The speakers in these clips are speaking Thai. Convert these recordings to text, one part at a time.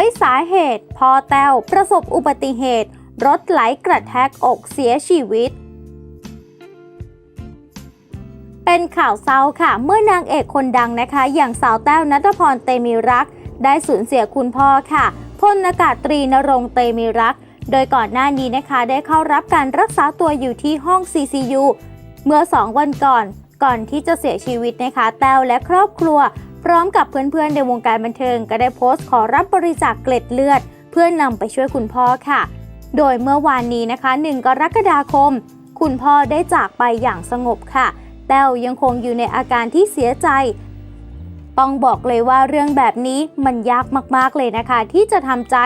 ยสาเหตุพ่อแต้วประสบอุบัติเหตุ รถไหลกระแทกอกเสียชีวิต เป็นข่าวเศร้าค่ะ เมื่อนางเอกคนดังนะคะ อย่างสาวแต้วนัทพรเตมีรัก ได้สูญเสียคุณพ่อค่ะพลอากาศตรีนรงเตมีรัก โดยก่อนหน้านี้นะคะได้เข้ารับการรักษาตัวอยู่ที่ห้อง CCU เมื่อ 2 วันก่อน ก่อนที่จะเสียชีวิตนะคะ แต้วและครอบครัว พร้อมกับเพื่อนๆในวงการบันเทิงก็ได้โพสต์ขอรับบริจาคเกล็ดเลือด เพื่อนำไปช่วยคุณพ่อค่ะ โดยเมื่อวานนี้นะคะ1กรกฎาคม คุณพ่อได้จากไปอย่างสงบค่ะแต้วยังคงอยู่ในอาการที่เสียใจ ต้องบอกเลยว่าเรื่องแบบนี้มันยากมากๆเลยนะคะ ที่จะทำใจ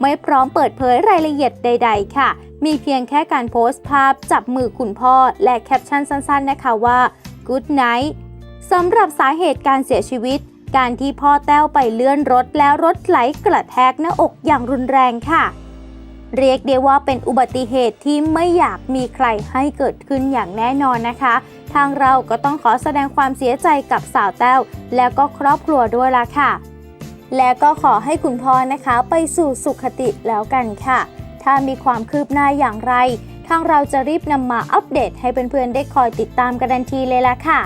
ไม่พร้อมเปิดเผยรายละเอียดใด ๆ ค่ะ มีเพียงแค่การโพสต์ภาพจับมือคุณพ่อและแคปชั่นสั้น ๆ นะคะว่า Good night สำหรับสาเหตุการเสียชีวิต การที่พ่อแต้วไปเลื่อนรถแล้วรถไหลกระแทกหน้าอกอย่างรุนแรงค่ะ เรียกได้ว่าเป็นอุบัติเหตุที่ไม่อยากมีใครให้เกิดขึ้นอย่างแน่นอนนะคะ ทางเราก็ต้องขอแสดงความเสียใจกับสาวแต้ว แล้วก็ครอบครัวด้วยละค่ะ และก็ขอให้คุณพ่อนะคะไปสู่สุขติแล้วกันค่ะ ถ้ามีความคืบหน้าอย่างไร ทางเราจะรีบนำมาอัปเดตให้เพื่อนๆได้คอยติดตามกันทันทีเลยละค่ะ